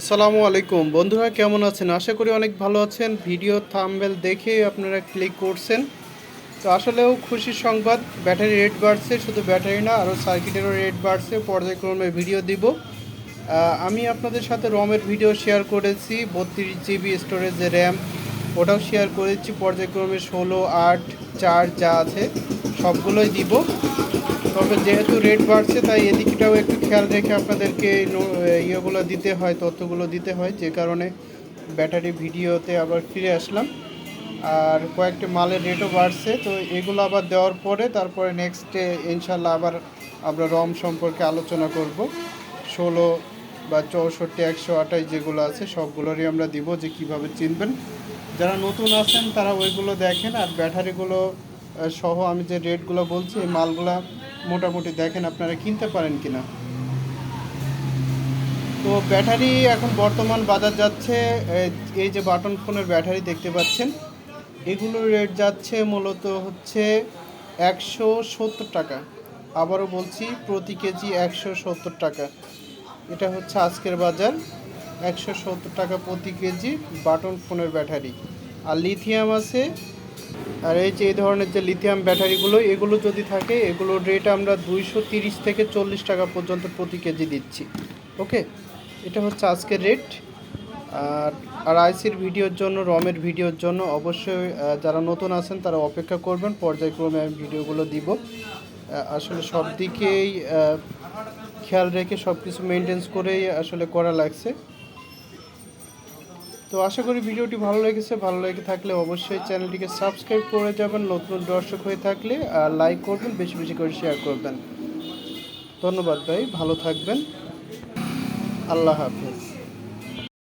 আসসালামু আলাইকুম। বন্ধুরা, কেমন আছেন? আশা করি অনেক ভালো আছেন। ভিডিও থামবেল দেখে আপনারা ক্লিক করছেন। তো আসলেও খুশির সংবাদ, ব্যাটারি রেট বাড়ছে, শুধু ব্যাটারি না, আরও সার্কিটেরও রেট বাড়ছে। পর্যায়ক্রমে ভিডিও দিব। আমি আপনাদের সাথে রমের ভিডিও শেয়ার করেছি, বত্রিশ জিবি স্টোরেজে র্যাম ওটাও শেয়ার করেছি। পর্যায়ক্রমে ষোলো, আট, চার যা আছে, সবগুলোই দিব। তবে যেহেতু রেট বাড়ছে, তাই এদিকটাও একটু খেয়াল রেখে আপনাদেরকে ইয়েগুলো দিতে হয়, তথ্যগুলো দিতে হয়। যে কারণে ব্যাটারি ভিডিওতে আবার ফিরে আসলাম। আর কয়েকটি মালের রেটও বাড়ছে, তো এগুলো আবার দেওয়ার পরে তারপরে নেক্সটে ইনশাল্লাহ আবার আমরা রম সম্পর্কে আলোচনা করব। ষোলো বা চৌষট্টি, একশো আঠাশ যেগুলো আছে, সবগুলোরই আমরা দিব যে কীভাবে চিনবেন। যারা নতুন আছেন তারা ওইগুলো দেখেন, আর ব্যাটারিগুলো সহ আমি যে রেটগুলো বলছি, এই মালগুলা মোটামুটি দেখেন আপনারা কিনতে পারেন কিনা। তো ব্যাটারি এখন বর্তমান বাজার যাচ্ছে এই- যে বাটন ফোনের ব্যাটারি দেখতে পাচ্ছেন, এগুলোর রেট যাচ্ছে মূলত হচ্ছে একশো সত্তর টাকা। আবারও বলছি, প্রতি কেজি একশো সত্তর টাকা। এটা হচ্ছে আজকের বাজার, একশো সত্তর টাকা প্রতি কেজি বাটন ফোনের ব্যাটারি। আর লিথিয়াম আছে আর এই যে এই ধরনের যে লিথিয়াম ব্যাটারিগুলো এগুলো যদি থাকে, এগুলোর রেট আমরা দুইশো তিরিশ থেকে চল্লিশ টাকা পর্যন্ত প্রতি কেজি দিচ্ছি। ওকে? এটা হচ্ছে আজকের রেট আর আর আইসির ভিডিওর জন্য, রমের ভিডিওর জন্য অবশ্যই যারা নতুন আছেন, তারা অপেক্ষা করবেন। পর্যায়ক্রমে আমি ভিডিওগুলো দিব। আসলে সব দিকেই খেয়াল রেখে সব কিছু মেনটেন্স করেই আসলে করা লাগছে। তো আশা করি ভিডিওটি ভালো লেগেছে। ভালো লেগে থাকলে অবশ্যই চ্যানেলটিকে সাবস্ক্রাইব করে যাবেন, নতুন দর্শক হয়ে থাকলে, আর লাইক করবেন, বেশি বেশি করে শেয়ার করবেন। ধন্যবাদ ভাই, ভালো থাকবেন। আল্লাহ হাফেজ।